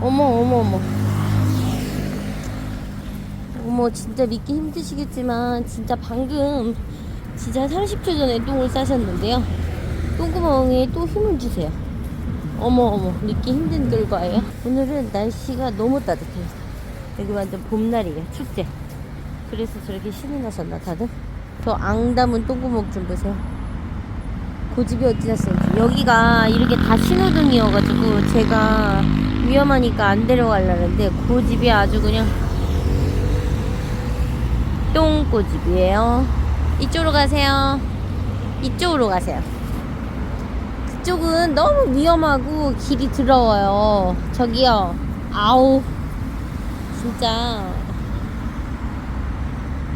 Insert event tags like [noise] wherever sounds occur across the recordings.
어머 어머 어머. 어머 진짜 믿기 힘드시겠지만 진짜 방금 진짜 30초 전에 똥을 싸셨는데요. 똥구멍에 또 힘을 주세요. 어머 어머 믿기 힘든 결과예요. 오늘은 날씨가 너무 따뜻해요. 여기 완전 봄날이에요. 축제. 그래서 저렇게 신이 나셨나 다들? 저 앙담은 똥구멍 좀 보세요 고집이 어찌났는지. 여기가 이렇게 다 신호등이어가지고 제가 위험하니까 안 데려가려는데 고집이 아주 그냥 똥고집이에요. 이쪽으로 가세요. 이쪽으로 가세요. 그쪽은 너무 위험하고 길이 더러워요. 저기요. 아우. 진짜.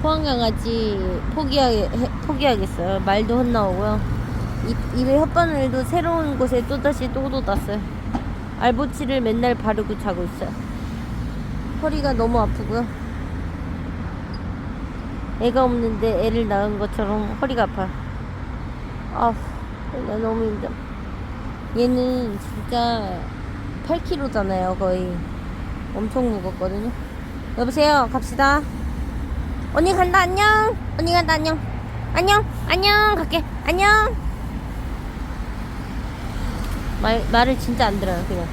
포항 강아지 포기하게, 해- 포기하겠어요. 말도 혼나오고요 입, 입에 혓바늘도 새로운 곳에 또다시 또 돋았어요. 알보치를 맨날 바르고 자고 있어요. 허리가 너무 아프고요. 애가 없는데 애를 낳은 것처럼 허리가 아파요. 아우, 나 너무 힘들어. 얘는 진짜 8kg잖아요, 거의. 엄청 무겁거든요. 여보세요, 갑시다. 언니 간다, 안녕. 언니 간다, 안녕. 안녕, 안녕, 갈게. 안녕. 말, 말을 진짜 안 들어요, 그냥.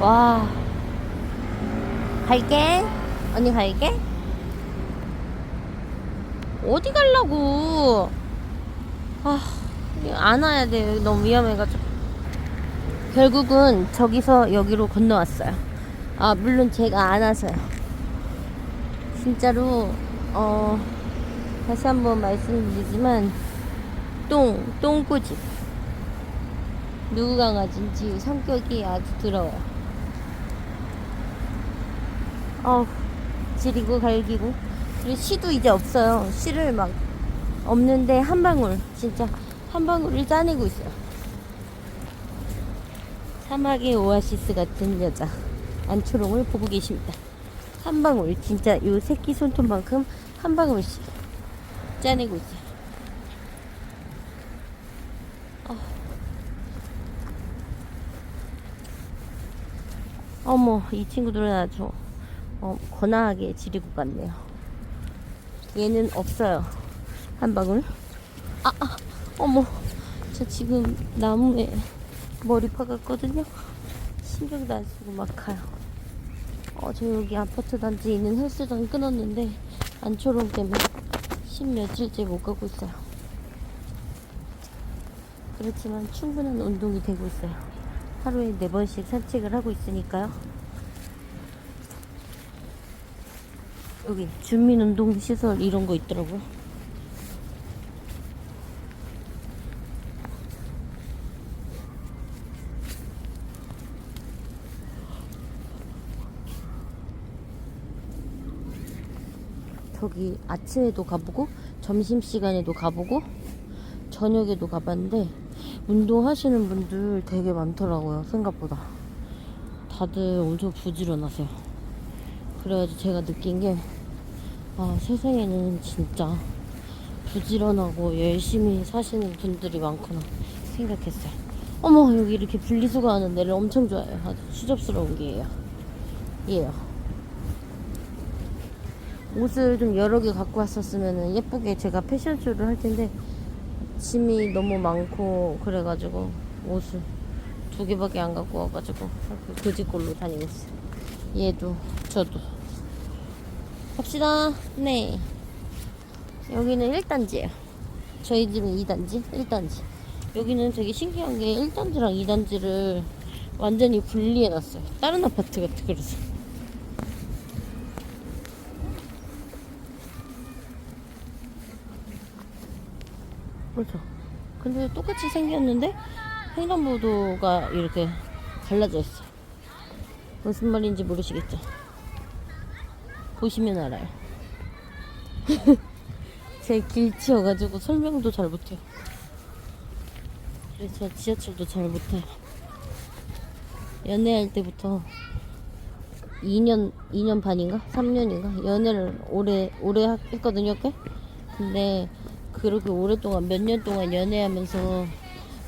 와. 갈게. 언니 갈게. 어디 가려고. 아, 안 와야 돼. 너무 위험해가지고. 결국은 저기서 여기로 건너왔어요. 아, 물론 제가 안 와서요. 진짜로, 어, 다시 한번 말씀드리지만, 똥, 똥꼬집. 누구 강아지인지 성격이 아주 더러워요. 어우, 지리고 갈기고. 그리고 씨도 이제 없어요. 씨를 막 없는데 한 방울, 진짜 한 방울을 짜내고 있어요. 사막의 오아시스 같은 여자. 안초롱을 보고 계십니다. 한 방울, 진짜 요 새끼 손톱만큼 한 방울씩 짜내고 있어요. 어 머, 이 친구들은 아주 어, 거나하게 지리고 갔네요. 얘는 없어요. 한 방울. 아, 아, 어머, 저 지금 나무에 머리 박았거든요. 신경도 안 쓰고 막 가요. 어, 저 여기 아파트 단지에 있는 헬스장 끊었는데 안초롱 때문에 십 며칠째 못 가고 있어요. 그렇지만 충분한 운동이 되고 있어요. 하루에 네 번씩 산책을 하고 있으니까요. 여기 주민운동 시설 이런 거 있더라고요. 저기 아침에도 가보고 점심시간에도 가보고 저녁에도 가봤는데 운동하시는 분들 되게 많더라고요 생각보다. 다들 엄청 부지런하세요. 그래가지고 제가 느낀 게 아, 세상에는 진짜 부지런하고 열심히 사시는 분들이 많구나 생각했어요. 어머 여기 이렇게 분리수거 하는 데를 엄청 좋아해요. 아주 추접스러운 게예요. 예요. 옷을 좀 여러 개 갖고 왔었으면 예쁘게 제가 패션쇼를 할 텐데 짐이 너무 많고 그래가지고 옷을 두 개밖에 안 갖고 와가지고 그지꼴로 다니고 있어요. 얘도 저도 갑시다. 네. 여기는 1단지예요. 저희 집은 2단지, 1단지. 여기는 되게 신기한 게 1단지랑 2단지를 완전히 분리해놨어요. 다른 아파트 같아 그래서. 그렇죠. 근데 똑같이 생겼는데 횡단보도가 이렇게 갈라져 있어. 무슨 말인지 모르시겠죠? 보시면 알아요. [laughs] 제 길치여가지고 설명도 잘 못해요. 그래서 제가 지하철도 잘 못해요. 연애할 때부터 2년, 2년 반인가? 3년인가? 연애를 오래, 오래 하- 했거든요, 꽤? 근데 그렇게 오랫동안 몇 년 동안 연애하면서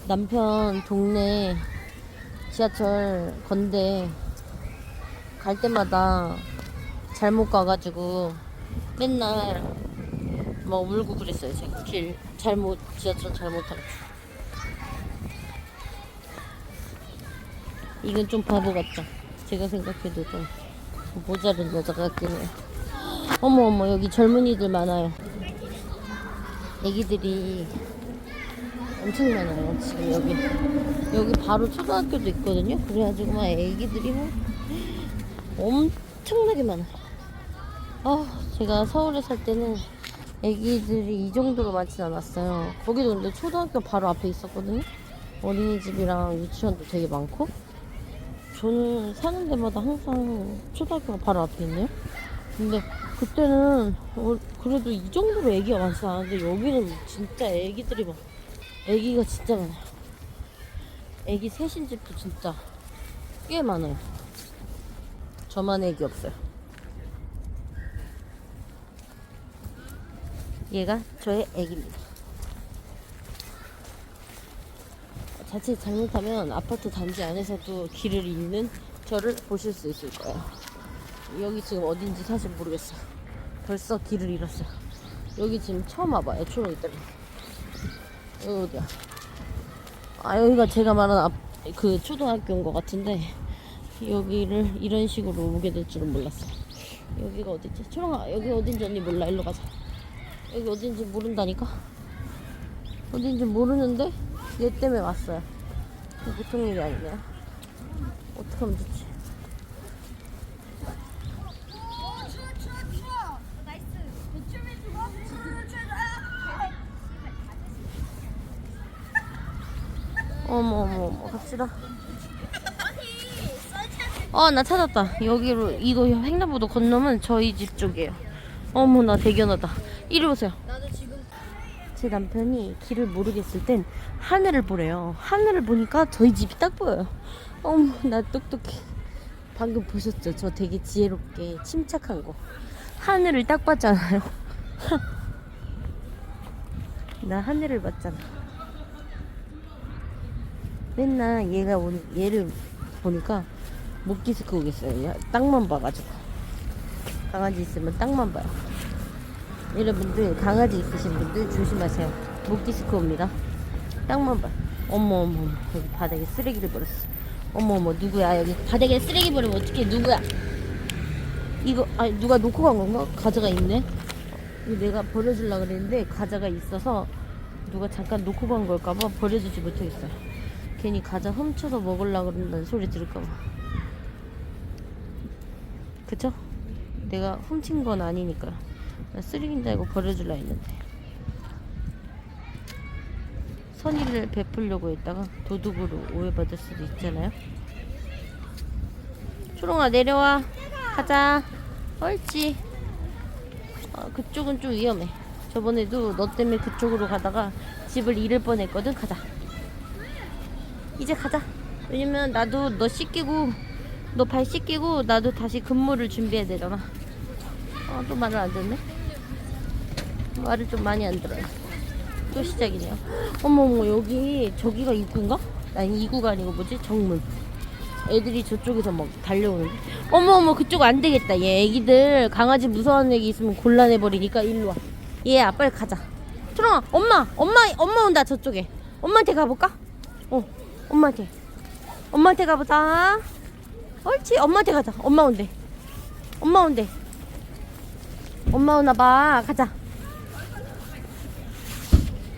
남편 동네 지하철 건데 갈 때마다 잘못 가가지고 맨날 막 울고 그랬어요. 제가 길 잘못 지하철 잘못 타고. 이건 좀 바보 같죠? 제가 생각해도 좀 모자른 여자 같긴 해요. 어머 어머 여기 젊은이들 많아요. 애기들이 엄청 많아요 지금 여기 여기 바로 초등학교도 있거든요. 그래가지고 막 애기들이 막 엄청나게 많아요. 아 제가 서울에 살 때는 애기들이 이 정도로 많진 않았어요. 거기도 근데 초등학교 바로 앞에 있었거든요. 어린이집이랑 유치원도 되게 많고. 저는 사는 데마다 항상 초등학교가 바로 앞에 있네요. 근데 그때는 어, 그래도 이 정도로 애기가 많지 않았는데 여기는 진짜 애기들이 막 애기가 진짜 많아요. 애기 셋인 집도 진짜 꽤 많아요. 저만 애기 없어요. 얘가 저의 애기입니다. 자칫 잘못하면 아파트 단지 안에서도 길을 잃는 저를 보실 수 있을 거예요. 여기 지금 어딘지 사실 모르겠어요. 벌써 길을 잃었어요. 여기 지금 처음 와봐요, 초록이 때문에. 여기 어디야? 아, 여기가 제가 말한 앞, 그 초등학교인 것 같은데, 여기를 이런 식으로 오게 될 줄은 몰랐어요. 여기가 어디지? 초롱아, 여기 어딘지 언니 몰라. 일로 가자. 여기 어딘지 모른다니까? 어딘지 모르는데, 얘 때문에 왔어요. 보통 일이 아니네요. 어떡하면 좋지? 오, 추워, 추워, 추워. 나이스. 배추미 주고, 추워, 추워. 어머, 어머, 어머. 갑시다. 아니, 썰차지. 어, 나 찾았다. 여기로, 이거 횡단보도 건너면 저희 집 쪽이에요. 어머, 나 대견하다. 이리 오세요. 제 남편이 길을 모르겠을 땐 하늘을 보래요. 하늘을 보니까 저희 집이 딱 보여요. 어머, 나 똑똑해. 방금 보셨죠? 저 되게 지혜롭게 침착한 거. 하늘을 딱 봤잖아요. [laughs] 나 하늘을 봤잖아. 맨날 얘가 온, 얘를 보니까 못 기스크 오겠어요. 야, 땅만 봐가지고. 강아지 있으면 땅만 봐요. 여러분들 강아지 있으신 분들 조심하세요. 목디스크 옵니다. 땅만 봐. 어머 어머 여기 바닥에 쓰레기를 버렸어. 어머 어머 누구야 여기 바닥에 쓰레기 버리면 어떻게 누구야? 이거 아 누가 놓고 간 건가? 과자가 있네. 내가 버려주려 그랬는데 과자가 있어서 누가 잠깐 놓고 간 걸까봐 버려주지 못하겠어요. 괜히 과자 훔쳐서 먹으려 그런다는 소리 들을까봐. 그쵸? 내가 훔친 건 아니니까. 나 쓰레기인 줄 알고 버려줄라 했는데. 선의를 베풀려고 했다가 도둑으로 오해받을 수도 있잖아요. 초롱아 내려와. 가자. 옳지. 아, 그쪽은 좀 위험해. 저번에도 너 때문에 그쪽으로 가다가 집을 잃을 뻔했거든. 가자 이제 가자 왜냐면 나도 너 씻기고 너 발 씻기고 나도 다시 근무를 준비해야 되잖아 아, 또 말을 안 듣네 말을 좀 많이 안 들어요. 또 시작이네요. 어머머 여기 저기가 입구인가? 아니 입구가 아니고 뭐지? 정문. 애들이 저쪽에서 막 달려오는데. 어머어머 그쪽 안 되겠다. 얘 애기들 강아지 무서워하는 애기 있으면 곤란해 버리니까 일로 와. 얘야 빨리 가자. 초롱아 엄마 엄마 엄마 온다 저쪽에. 엄마한테 가볼까? 어 엄마한테. 엄마한테 가보자. 옳지 엄마한테 가자. 엄마 온대. 엄마 온대. 엄마 오나 봐. 가자.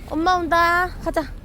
엄마 온다. 가자.